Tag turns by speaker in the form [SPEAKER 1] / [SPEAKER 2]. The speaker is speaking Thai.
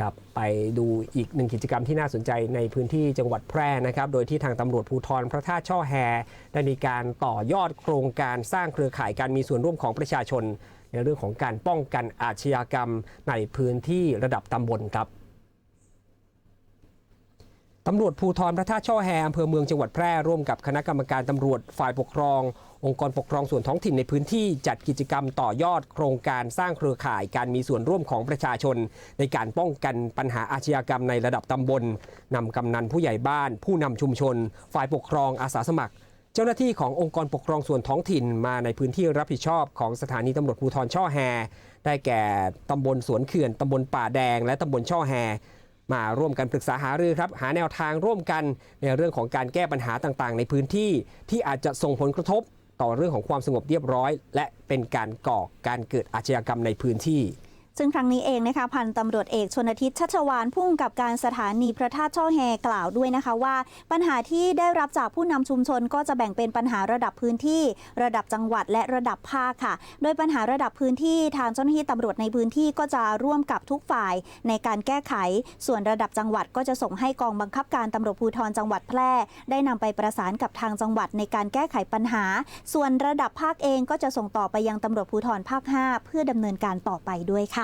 [SPEAKER 1] ครับไปดูอีกหนึ่งกิจกรรมที่น่าสนใจในพื้นที่จังหวัดแพร่นะครับ โดยที่ทางตำรวจภูธรพระธาตุช่อแฮได้มีการต่อยอดโครงการสร้างเครือข่ายการมีส่วนร่วมของประชาชน ในเรื่องของการป้องกันอาชญากรรมในพื้นที่ระดับตำบลครับ ตำรวจภูธรพระธาตุช่อแฮอำเภอเมืองจังหวัดแพร่ร่วมกับคณะกรรมการตำรวจฝ่ายปกครอง องค์กรปกครองส่วนท้องถิ่นในพื้นที่จัดกิจกรรมต่อยอดโครงการสร้างเครือข่ายการมีส่วนร่วมของประชาชน ในการป้องกันปัญหาอาชญากรรมในระดับตำบลนำกำนันผู้ใหญ่บ้าน ผู้นำชุมชน ฝ่ายปกครองอาสาสมัคร เจ้าหน้าที่ขององค์กรปกครองส่วนท้องถิ่นมาในพื้นที่รับผิดชอบของสถานีตำรวจภูธรช่อแฮได้แก่ตำบลสวนเขื่อนตำบลป่าแดง และตำบลช่อแฮ มาร่วมกันปรึกษาหารือครับหาแนวทางร่วมกันในเรื่องของการแก้ปัญหาต่างๆ ในพื้นที่ที่อาจจะส่งผลกระทบต่อเรื่องของความสงบเรียบร้อย และเป็นการก่อการเกิดอาชญากรรมในพื้นที่
[SPEAKER 2] ซึ่งครั้งนี้เองนะคะพันตำรวจเอกชนทิศชัชวานผู้กำกับการสถานีพระธาตุช่อแฮกล่าวด้วยนะคะว่า ปัญหาที่ได้รับจากผู้นำชุมชนก็จะแบ่งเป็นปัญหาระดับพื้นที่ ระดับจังหวัดและระดับภาคค่ะ โดยปัญหาระดับพื้นที่ทางเจ้าหน้าที่ตำรวจในพื้นที่ก็จะร่วมกับทุกฝ่ายในการแก้ไข ส่วนระดับจังหวัดก็จะส่งให้กองบังคับการตำรวจภูธรจังหวัดแพร่ ได้นำไปประสานกับทางจังหวัดในการแก้ไขปัญหา ส่วนระดับภาคเองก็จะส่งต่อไปยังตำรวจภูธรภาค 5 เพื่อดำเนินการต่อไปด้วยค่ะ